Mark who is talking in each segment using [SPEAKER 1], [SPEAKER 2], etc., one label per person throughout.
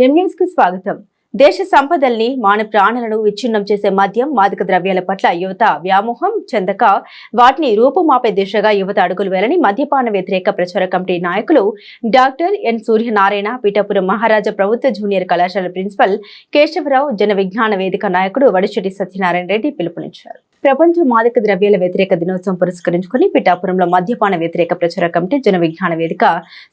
[SPEAKER 1] కు స్వాగతం. దేశ సంపదల్ని మానవ ప్రాణాలను విచ్ఛిన్నం చేసే మద్యం మాదక ద్రవ్యాల పట్ల యువత వ్యామోహం చెందక వాటిని రూపుమాపే దిశగా యువత అడుగులు వేయాలని మద్యపాన వ్యతిరేక ప్రచార కమిటీ నాయకులు డాక్టర్ ఎన్ సూర్యనారాయణ పీఠాపురం మహారాజా ప్రభుత్వ జూనియర్ కళాశాల ప్రిన్సిపల్ కేశవరావు జన విజ్ఞాన వేదిక నాయకుడు వడిశెట్టి సత్యనారాయణ రెడ్డి పిలుపునిచ్చారు. ప్రపంచ మాదక ద్రవ్యాల వ్యతిరేక దినోత్సవం పురస్కరించుకుని పిఠాపురంలో మద్యపాన వ్యతిరేక ప్రచార కమిటీ జన విజ్ఞాన వేదిక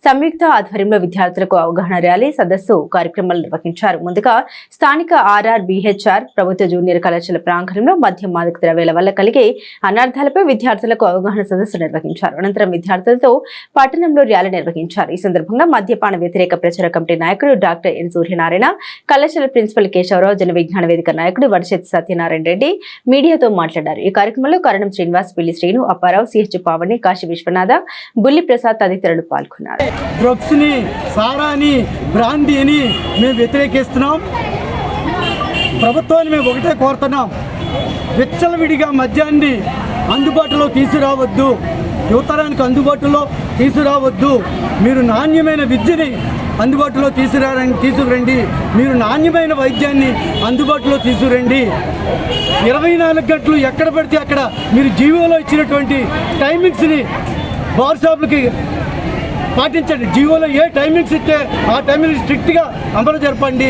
[SPEAKER 1] సంయుక్త ఆధ్వర్యంలో విద్యార్థులకు అవగాహన ర్యాలీ సదస్సు కార్యక్రమాలు నిర్వహించారు. ముందుగా స్థానిక ఆర్ఆర్ బిహెచ్ఆర్ ప్రభుత్వ జూనియర్ కళాశాల ప్రాంగణంలో మద్యం మాదక ద్రవ్యాల వల్ల కలిగే అనర్థాలపై విద్యార్థులకు అవగాహన సదస్సు నిర్వహించారు. అనంతరం విద్యార్థులతో పట్టణంలో ర్యాలీ నిర్వహించారు. ఈ సందర్భంగా మద్యపాన వ్యతిరేక ప్రచార కమిటీ నాయకుడు డాక్టర్ ఎన్ సూర్యనారాయణ కళాశాల ప్రిన్సిపల్ కేశవరావు జన విజ్ఞాన వేదిక నాయకుడు వడిశెట్టి సత్యనారాయణ రెడ్డి మీడియాతో మాట్లాడారు. ఈ కార్యక్రమంలో కరణం శ్రీనివాస్ పిల్లి శ్రీను అప్పారావు సిహెచ్ పావని కాశీ విశ్వనాథ బుల్లి ప్రసాద్ తదితరులు పాల్గొన్నారు.
[SPEAKER 2] డ్రగ్స్ని సారాని బ్రాందీని మేము వ్యతిరేకిస్తున్నాం. ప్రభుత్వాన్ని మేము ఒకటే కోరుతున్నాం. విచ్చలవిడిగా మద్యాన్ని అందుబాటులో తీసుకురావద్దు. యువతరానికి అందుబాటులో తీసుకురావద్దు. మీరు నాణ్యమైన విద్యని అందుబాటులో తీసుకురాని తీసుకురండి. మీరు నాణ్యమైన వైద్యాన్ని అందుబాటులో తీసుకురండి. ఇరవై నాలుగు గంటలు ఎక్కడ పడితే అక్కడ మీరు జీవోలో ఇచ్చినటువంటి టైమింగ్స్ని బార్ షాపులకి పాటించండి. జీవోలో ఏ టైమింగ్స్ ఇస్తే ఆ టైమింగ్ స్ట్రిక్ట్గా అమలు జరపండి.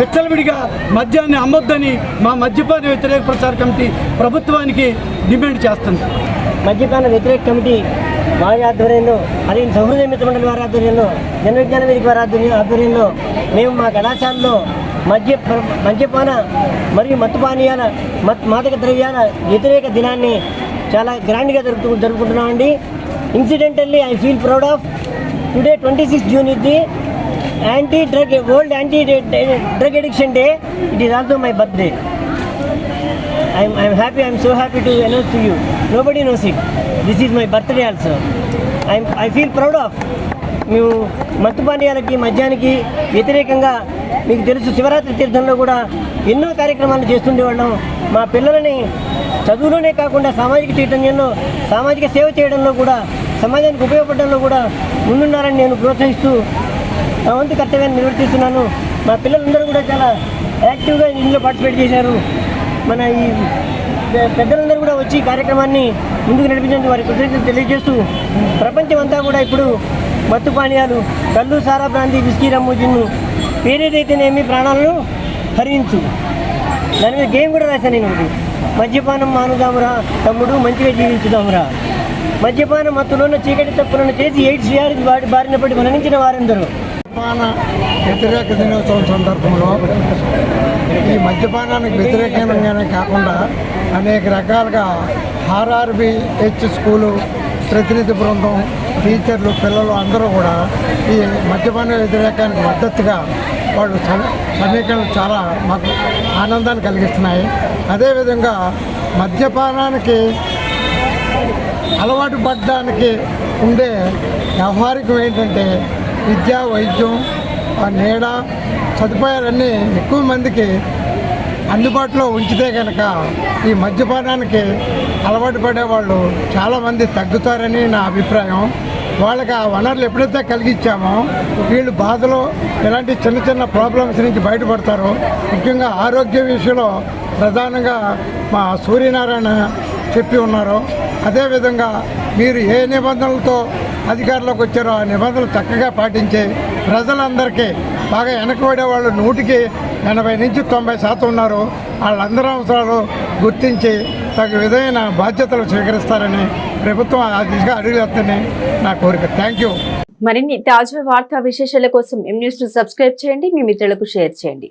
[SPEAKER 2] విచ్చలవిడిగా మద్యాన్ని అమ్మొద్దని మా మద్యపాన వ్యతిరేక ప్రచార కమిటీ ప్రభుత్వానికి డిమాండ్ చేస్తుంది.
[SPEAKER 3] మద్యపాన వ్యతిరేక కమిటీ వారి ఆధ్వర్యంలో అది సహృదయ మిత్రమండలి వారి ఆధ్వర్యంలో జనవిజ్ఞాన వేదిక వారి ఆధ్వర్యం ఆధ్వర్యంలో మేము మా కళాశాలలో మద్య మద్యపాన మరియు మత్తు పానీయాల మత్ మాదక ద్రవ్యాల వ్యతిరేక దినాన్ని చాలా గ్రాండ్గా జరుపుతూ జరుపుకుంటున్నామండి. Incidentally I feel proud of today twenty six June ఇది anti drug world anti drug addiction day it is also my birthday I'm I'm happy I'm so happy to announce to you nobody knows it this is my birthday also I'm I feel proud of మేము మత్తు పానీయాలకి మద్యానికి వ్యతిరేకంగా మీకు తెలుసు శివరాత్రి తీర్థంలో కూడా ఎన్నో కార్యక్రమాలు చేస్తుండేవాళ్ళం. మా పిల్లలని చదువులోనే కాకుండా సామాజిక చైతన్యంలో సామాజిక సేవ చేయడంలో కూడా సమాజానికి ఉపయోగపడడంలో కూడా ముందున్నారని నేను ప్రోత్సహిస్తూ నా వంతు కర్తవ్యాన్ని నిర్వర్తిస్తున్నాను. మా పిల్లలందరూ కూడా చాలా యాక్టివ్గా ఇందులో పార్టిసిపేట్ చేశారు. మన ఈ పెద్దలందరూ కూడా వచ్చి కార్యక్రమాన్ని ముందుకు నడిపించినందుకు వారి కృతజ్ఞతలు తెలియజేస్తూ ప్రపంచం అంతా కూడా ఇప్పుడు మత్తు పానీయాలు కళ్ళు సారా ప్రాంతి విస్కీ రమ్ము జిన్ను పేరేదైతేనేమి ప్రాణాలను హరించు. దాని మీద గేమ్ కూడా రాశాను నేను ఒకటి. మద్యపానం మానుదామురా తమ్ముడు మంచిగా జీవించుదామురా. మద్యపానం మత్తులోన చీకటి తప్పులను చేసి ఎయిడ్స్ వ్యాధి బారినప్పటి మరణించిన వారందరూ.
[SPEAKER 2] మద్యపాన వ్యతిరేక దినోత్సవం సందర్భంలో ఈ మద్యపానానికి వ్యతిరేకంగానే కాకుండా అనేక రకాలుగా ఆర్ఆర్బి హెచ్ స్కూలు ప్రతినిధి బృందం టీచర్లు పిల్లలు అందరూ కూడా ఈ మద్యపాన వ్యతిరేకానికి మద్దతుగా వాళ్ళు సమీకరణలు చాలా మాకు ఆనందాన్ని కలిగిస్తున్నాయి. అదేవిధంగా మద్యపానానికి అలవాటు పడడానికి ఉండే వ్యవహారికం ఏంటంటే విద్య వైద్యం నీడ సదుపాయాలన్నీ ఎక్కువ మందికి అందుబాటులో ఉంచితే కనుక ఈ మద్యపానానికి అలవాటు పడేవాళ్ళు చాలామంది తగ్గుతారని నా అభిప్రాయం. వాళ్ళకి ఆ వనరులు ఎప్పుడైతే కలిగించామో వీళ్ళు బాధలో ఇలాంటి చిన్న చిన్న ప్రాబ్లమ్స్ నుంచి బయటపడతారు. ముఖ్యంగా ఆరోగ్య విషయంలో ప్రధానంగా మా సూర్యనారాయణ చెప్పి ఉన్నారు. అదేవిధంగా మీరు ఏ నిబంధనలతో అధికారంలోకి వచ్చారో. ఆ నిబంధనలు చక్కగా పాటించి ప్రజలందరికీ బాగా వెనకబడే వాళ్ళు నూటికి ఎనభై నుంచి తొంభై శాతం ఉన్నారు. వాళ్ళందరి అవసరాలు గుర్తించి తగు విధమైన బాధ్యతలు స్వీకరిస్తారని ప్రభుత్వం ఆ దిశగా అడుగులేస్తని నా కోరిక. థ్యాంక్ యూ
[SPEAKER 1] మరిన్ని తాజా వార్తా విశేషాల కోసం ఎం న్యూస్ సబ్స్క్రైబ్ చేయండి. మీ మిత్రులకు షేర్ చేయండి.